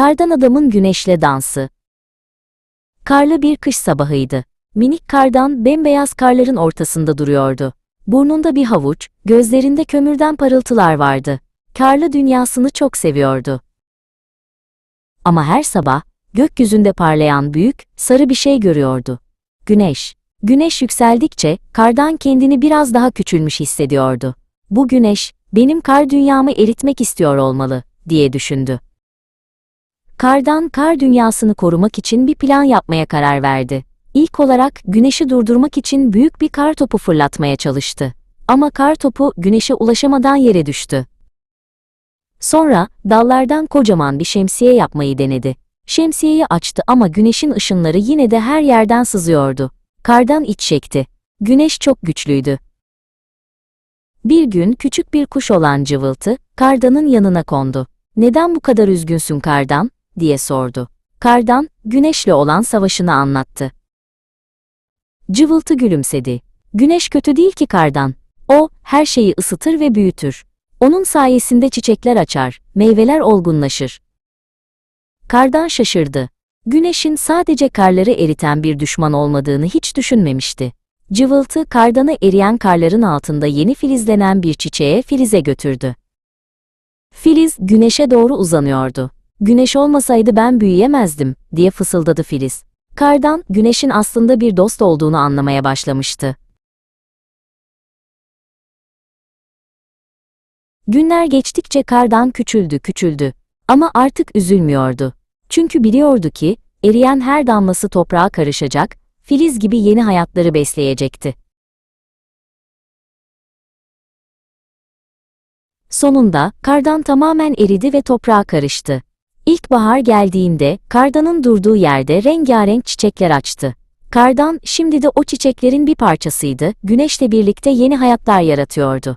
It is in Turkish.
Kardan adamın güneşle dansı. Karlı bir kış sabahıydı. Minik kardan bembeyaz karların ortasında duruyordu. Burnunda bir havuç, gözlerinde kömürden parıltılar vardı. Karlı dünyasını çok seviyordu. Ama her sabah gökyüzünde parlayan büyük, sarı bir şey görüyordu. Güneş. Güneş yükseldikçe kardan kendini biraz daha küçülmüş hissediyordu. Bu güneş benim kar dünyamı eritmek istiyor olmalı diye düşündü. Kardan kar dünyasını korumak için bir plan yapmaya karar verdi. İlk olarak güneşi durdurmak için büyük bir kar topu fırlatmaya çalıştı. Ama kar topu güneşe ulaşamadan yere düştü. Sonra dallardan kocaman bir şemsiye yapmayı denedi. Şemsiyeyi açtı ama güneşin ışınları yine de her yerden sızıyordu. Kardan iç çekti. Güneş çok güçlüydü. Bir gün küçük bir kuş olan cıvıltı, kardanın yanına kondu. Neden bu kadar üzgünsün kardan? Diye sordu. Kardan, güneşle olan savaşını anlattı. Cıvıltı gülümsedi. Güneş kötü değil ki kardan. O, her şeyi ısıtır ve büyütür. Onun sayesinde çiçekler açar, meyveler olgunlaşır. Kardan şaşırdı. Güneşin sadece karları eriten bir düşman olmadığını hiç düşünmemişti. Cıvıltı kardanı eriyen karların altında yeni filizlenen bir çiçeğe filize götürdü. Filiz güneşe doğru uzanıyordu. Güneş olmasaydı ben büyüyemezdim, diye fısıldadı Filiz. Kardan, güneşin aslında bir dost olduğunu anlamaya başlamıştı. Günler geçtikçe kardan küçüldü küçüldü. Ama artık üzülmüyordu. Çünkü biliyordu ki, eriyen her damlası toprağa karışacak, filiz gibi yeni hayatları besleyecekti. Sonunda, kardan tamamen eridi ve toprağa karıştı. İlkbahar geldiğinde, kardanın durduğu yerde rengarenk çiçekler açtı. Kardan, şimdi de o çiçeklerin bir parçasıydı, güneşle birlikte yeni hayatlar yaratıyordu.